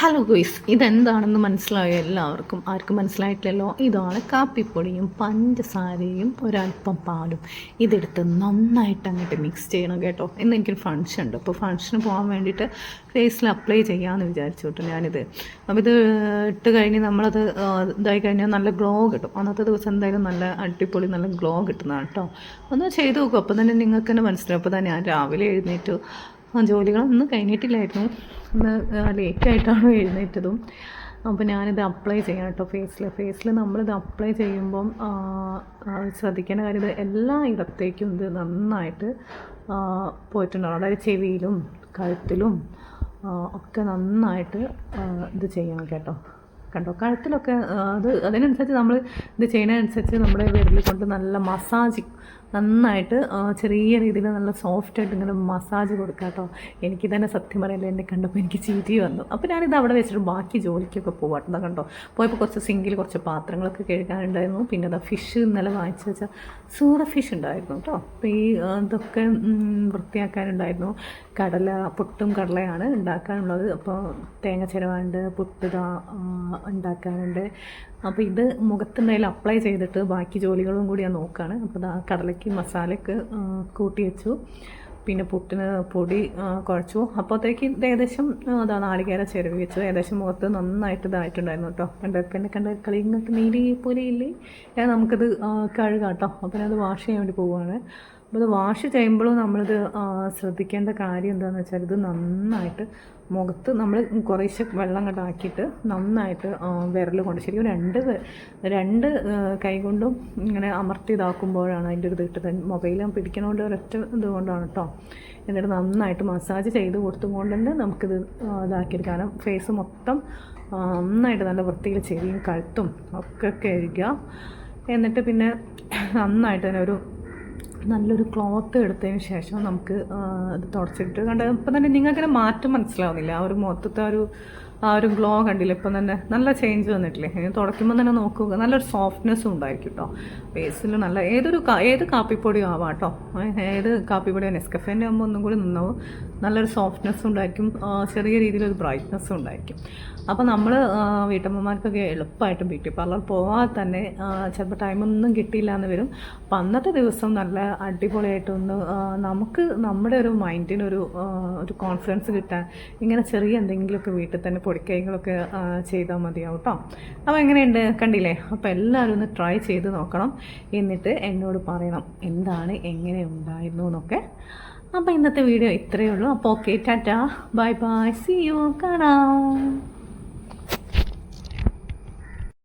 Hello ഗോയ്സ് ഇതെന്താണെന്ന് മനസ്സിലായോ എല്ലാവർക്കും? ആർക്കും മനസ്സിലായിട്ടില്ലല്ലോ? ഇതാണ് കാപ്പിപ്പൊടിയും പഞ്ചസാരയും ഒരല്പം പാലും. ഇതെടുത്ത് നന്നായിട്ട് അങ്ങോട്ട് മിക്സ് ചെയ്യണം കേട്ടോ. ഇന്ന് ഫങ്ഷൻ ഉണ്ട്. അപ്പോൾ ഫങ്ഷന് പോകാൻ വേണ്ടിയിട്ട് ഫേസിൽ അപ്ലൈ ചെയ്യാമെന്ന് വിചാരിച്ചു കേട്ടോ ഞാനിത്. അപ്പോൾ ഇത് ഇട്ട് കഴിഞ്ഞ് നമ്മളത് ഇതായി കഴിഞ്ഞാൽ നല്ല ഗ്ലോ കിട്ടും. അന്നത്തെ ദിവസം എന്തായാലും നല്ല അടിപൊളി നല്ല ഗ്ലോ കിട്ടുന്നതാണ് കേട്ടോ. ഒന്ന് ചെയ്ത് നോക്കും. അപ്പോൾ തന്നെ നിങ്ങൾക്ക് തന്നെ മനസ്സിലാവും. അപ്പോൾ തന്നെ ഞാൻ രാവിലെ എഴുന്നേറ്റ്. ആ ജോലികളൊന്നും കഴിഞ്ഞിട്ടില്ലായിരുന്നു. ഒന്ന് ലേറ്റായിട്ടാണ് എഴുന്നേറ്റതും. അപ്പോൾ ഞാനിത് അപ്ലൈ ചെയ്യണം കേട്ടോ ഫേസിൽ ഫേസിൽ നമ്മളിത് അപ്ലൈ ചെയ്യുമ്പം ശ്രദ്ധിക്കേണ്ട കാര്യം ഇത് എല്ലാ ഇടത്തേക്കും ഇത് നന്നായിട്ട് പോയിട്ടുണ്ടാവും അതായത് ചെവിയിലും കഴുത്തിലും ഒക്കെ നന്നായിട്ട് ഇത് ചെയ്യണം കേട്ടോ. കണ്ടോ? കഴുത്തിലൊക്കെ അത് അതിനനുസരിച്ച് നമ്മൾ ഇത് ചെയ്യുന്നതനുസരിച്ച് നമ്മുടെ വിരലിൽ കൊണ്ട് നല്ല മസാജ് നന്നായിട്ട് ചെറിയ രീതിയിൽ നല്ല സോഫ്റ്റായിട്ട് ഇങ്ങനെ മസാജ് കൊടുക്കുക കേട്ടോ എനിക്ക് തന്നെ സത്യം പറയല്ല എന്നെ കണ്ടപ്പോൾ എനിക്ക് ചീറ്റി വന്നു. അപ്പോൾ ഞാനിത് അവിടെ വെച്ചിട്ട് ബാക്കി ജോലിക്കൊക്കെ പോവാട്ടോ കണ്ടോ? പോയപ്പോൾ കുറച്ച് സിങ്കിൽ കുറച്ച് പാത്രങ്ങളൊക്കെ കഴുകാനുണ്ടായിരുന്നു. പിന്നെ അതാ ഫിഷ് ഇന്നലെ വാങ്ങിച്ചു വെച്ചാൽ സൂറ ഫിഷ് ഉണ്ടായിരുന്നു കേട്ടോ അപ്പോൾ ഈ ഇതൊക്കെ വൃത്തിയാക്കാനുണ്ടായിരുന്നു. കടല പുട്ടും കടലയാണ് ഉണ്ടാക്കാനുള്ളത്. അപ്പോൾ തേങ്ങ ചിരവാണ്ട് പുട്ട് ആ, അപ്പോൾ ഇത് മുഖത്തുണ്ടെങ്കിൽ അപ്ലൈ ചെയ്തിട്ട് ബാക്കി ജോലികളും കൂടി ഞാൻ നോക്കുകയാണ് അപ്പോൾ ആ കടലയ്ക്ക് മസാലയ്ക്ക് കൂട്ടി വെച്ചു. പിന്നെ പുട്ടിന് പൊടി കുഴച്ചു. അപ്പോഴത്തേക്ക് ഏകദേശം അതാ നാളികേര ചെരുവ് വെച്ചു. ഏകദേശം മുഖത്ത് നന്നായിട്ട് ഇതായിട്ടുണ്ടായിരുന്നു കേട്ടോ. കണ്ട പിന്നെ കണ്ട കളി ഇങ്ങോട്ട് നീലി പോലെ ഇല്ലേ? നമുക്കിത് കഴുകാം കേട്ടോ. അപ്പം അത് വാഷ് ചെയ്യാൻ വേണ്ടി പോവുകയാണ്. അപ്പോൾ ഇത് വാഷ് ചെയ്യുമ്പോഴും നമ്മളിത് ശ്രദ്ധിക്കേണ്ട കാര്യം എന്താണെന്ന് വെച്ചാൽ ഇത് നന്നായിട്ട് മുഖത്ത് നമ്മൾ കുറേശ്ശെ വെള്ളം കണ്ടാക്കിയിട്ട് നന്നായിട്ട് വിരൽ കൊണ്ട് ശരിക്കും രണ്ട് രണ്ട് കൈ കൊണ്ടും ഇങ്ങനെ അമർത്തി ഇതാക്കുമ്പോഴാണ് അതിന്റെ ഒരു ഇത് കിട്ടുന്നത്. മൊബൈൽ പിടിക്കണോണ്ട് ഒരൊറ്റ ഇതുകൊണ്ടാണ് കേട്ടോ എന്നിട്ട് നന്നായിട്ട് മസാജ് ചെയ്ത് കൊടുത്തുകൊണ്ട് തന്നെ നമുക്കിത് ഇതാക്കിയിട്ട് കാരണം ഫേസ് മൊത്തം നന്നായിട്ട് നല്ല വൃത്തിയിൽ ചെവിയും കഴുത്തും ഒക്കെ കഴുകുക എന്നിട്ട് പിന്നെ നന്നായിട്ട് തന്നെ ഒരു നല്ലൊരു ക്ലോത്ത് എടുത്തതിന് ശേഷം നമുക്ക് അത് തുടച്ചിട്ട് കണ്ട് ഇപ്പം തന്നെ നിങ്ങൾക്കിങ്ങനെ മാറ്റം മനസ്സിലാവുന്നില്ല. ആ ഒരു മൊത്തത്തെ ഒരു ആ ഒരു ഗ്ലോ കണ്ടില്ല? ഇപ്പം തന്നെ നല്ല ചേഞ്ച് വന്നിട്ടില്ലേ? ഇനി തുടയ്ക്കുമ്പോൾ തന്നെ നോക്കുക നല്ലൊരു സോഫ്റ്റ്നെസ്സും ഉണ്ടായിരിക്കും കേട്ടോ ഫേസിൽ നല്ല ഏതൊരു ഏത് കാപ്പിപ്പൊടിയും ആവാം കേട്ടോ ഏത് കാപ്പിപ്പൊടിയോ? നെസ്കഫേന്റെ ആകുമ്പോൾ ഒന്നും കൂടി നന്നാവും. നല്ലൊരു സോഫ്റ്റ്നെസ്സും ഉണ്ടായിരിക്കും. ചെറിയ രീതിയിലൊരു ബ്രൈറ്റ്നെസ്സും ഉണ്ടായിരിക്കും. അപ്പോൾ നമ്മൾ വീട്ടമ്മമാർക്കൊക്കെ എളുപ്പമായിട്ട് ബ്യൂട്ടി പാർലർ പോകാതെ തന്നെ ചിലപ്പോൾ ടൈമൊന്നും കിട്ടിയില്ല എന്ന് വരും. അപ്പം അന്നത്തെ ദിവസം നല്ല അടിപൊളിയായിട്ടൊന്ന് നമുക്ക് നമ്മുടെ ഒരു മൈൻഡിനൊരു ഒരു കോൺഫിഡൻസ് കിട്ടാൻ ഇങ്ങനെ ചെറിയ എന്തെങ്കിലുമൊക്കെ വീട്ടിൽ തന്നെ പൊടിക്കൈകളൊക്കെ ചെയ്താൽ മതിയാവും കേട്ടോ അപ്പോൾ എങ്ങനെയുണ്ട്? കണ്ടില്ലേ? അപ്പോൾ എല്ലാവരും ഒന്ന് ട്രൈ ചെയ്ത് നോക്കണം. എന്നിട്ട് എന്നോട് പറയണം എന്താണ് എങ്ങനെ ഉണ്ടായിരുന്നു എന്നൊക്കെ. അപ്പോൾ ഇന്നത്തെ വീഡിയോ ഇത്രയേ ഉള്ളൂ. അപ്പോൾ okay tata. Bye bye see you കാണാം.